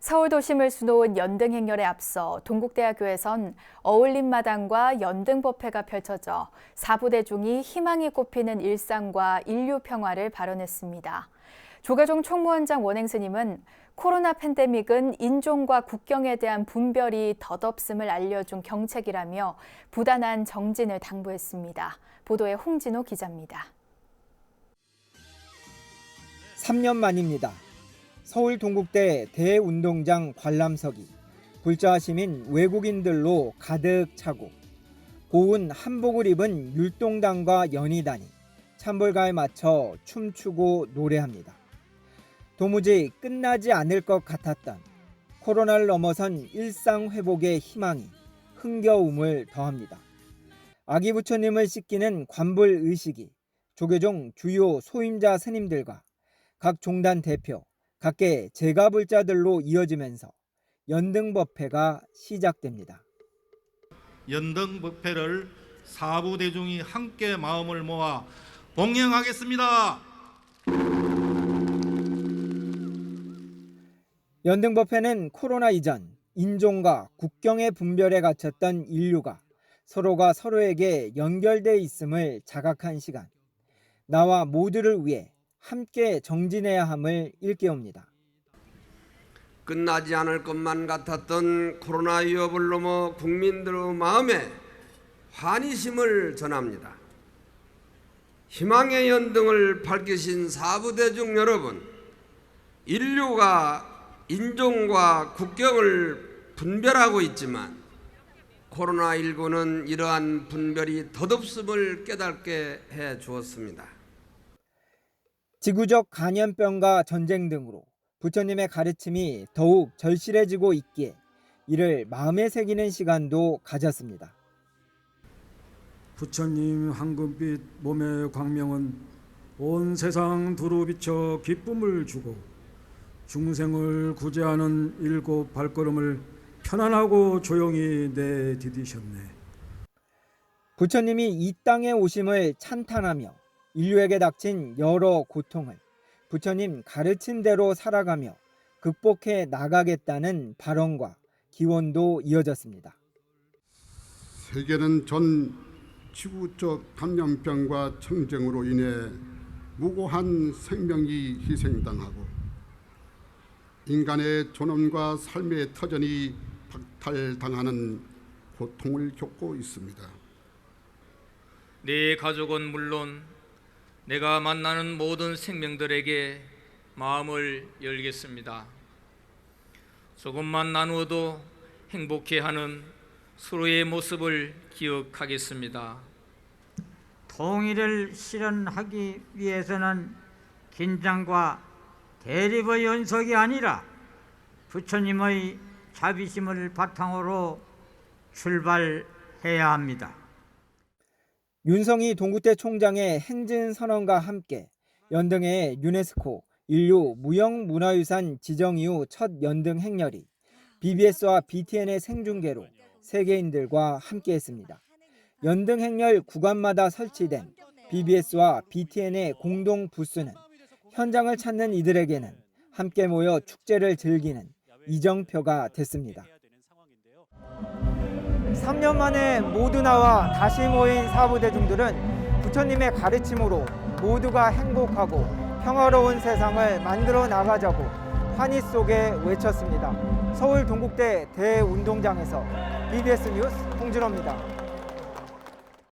서울 도심을 수놓은 연등 행렬에 앞서 동국대학교에선 어울림 마당과 연등 법회가 펼쳐져 사부대중이 희망이 꼽히는 일상과 인류 평화를 발언했습니다. 조계종 총무원장 원행스님은 코로나 팬데믹은 인종과 국경에 대한 분별이 덧없음을 알려준 경책이라며 부단한 정진을 당부했습니다. 보도에 홍진호 기자입니다. 3년 만입니다. 서울 동국대 대운동장 관람석이 불자 시민 외국인들로 가득 차고 고운 한복을 입은 율동단과 연희단이 찬벌가에 맞춰 춤추고 노래합니다. 도무지 끝나지 않을 것 같았던 코로나를 넘어선 일상 회복의 희망이 흥겨움을 더합니다. 아기 부처님을 씻기는 관불 의식이 조계종 주요 소임자 스님들과 각 종단 대표, 각계 제가불자들로 이어지면서 연등법회가 시작됩니다. 연등법회를 사부 대중이 함께 마음을 모아 봉행하겠습니다. 연등법회는 코로나 이전 인종과 국경의 분별에 갇혔던 인류가 서로가 서로에게 연결돼 있음을 자각한 시간. 나와 모두를 위해 함께 정진해야 함을 일깨웁니다. 끝나지 않을 것만 같았던 코로나 위협을 넘어 국민들의 마음에 환희심을 전합니다. 희망의 연등을 밝히신 사부대중 여러분, 인류가 인종과 국경을 분별하고 있지만 코로나19는 이러한 분별이 덧없음을 깨닫게 해 주었습니다. 지구적 간염병과 전쟁 등으로 부처님의 가르침이 더욱 절실해지고 있기에 이를 마음에 새기는 시간도 가졌습니다. 부처님 황금빛 몸의 광명은 온 세상 두루 비춰 기쁨을 주고 중생을 구제하는 일곱 발걸음을 편안하고 조용히 내디디셨네. 부처님이 이 땅에 오심을 찬탄하며 인류에게 닥친 여러 고통을 부처님 가르친 대로 살아가며 극복해 나가겠다는 발언과 기원도 이어졌습니다. 세계는 전 지구적 감염병과 청정으로 인해 무고한 생명이 희생당하고 인간의 존엄과 삶의 터전이 박탈당하는 고통을 겪고 있습니다. 내 가족은 물론 내가 만나는 모든 생명들에게 마음을 열겠습니다. 조금만 나누어도 행복해하는 서로의 모습을 기억하겠습니다. 통일을 실현하기 위해서는 긴장과 대립의 연속이 아니라 부처님의 자비심을 바탕으로 출발해야 합니다. 윤성희 동구대 총장의 행진 선언과 함께 연등의 유네스코 인류 무형문화유산 지정 이후 첫 연등 행렬이 BBS와 BTN의 생중계로 세계인들과 함께했습니다. 연등 행렬 구간마다 설치된 BBS와 BTN의 공동 부스는 현장을 찾는 이들에게는 함께 모여 축제를 즐기는 이정표가 됐습니다. 3년 만에 모두 나와 다시 모인 사부대중들은 부처님의 가르침으로 모두가 행복하고 평화로운 세상을 만들어 나가자고 환희 속에 외쳤습니다. 서울 동국대 대운동장에서 BBS 뉴스 홍진호입니다.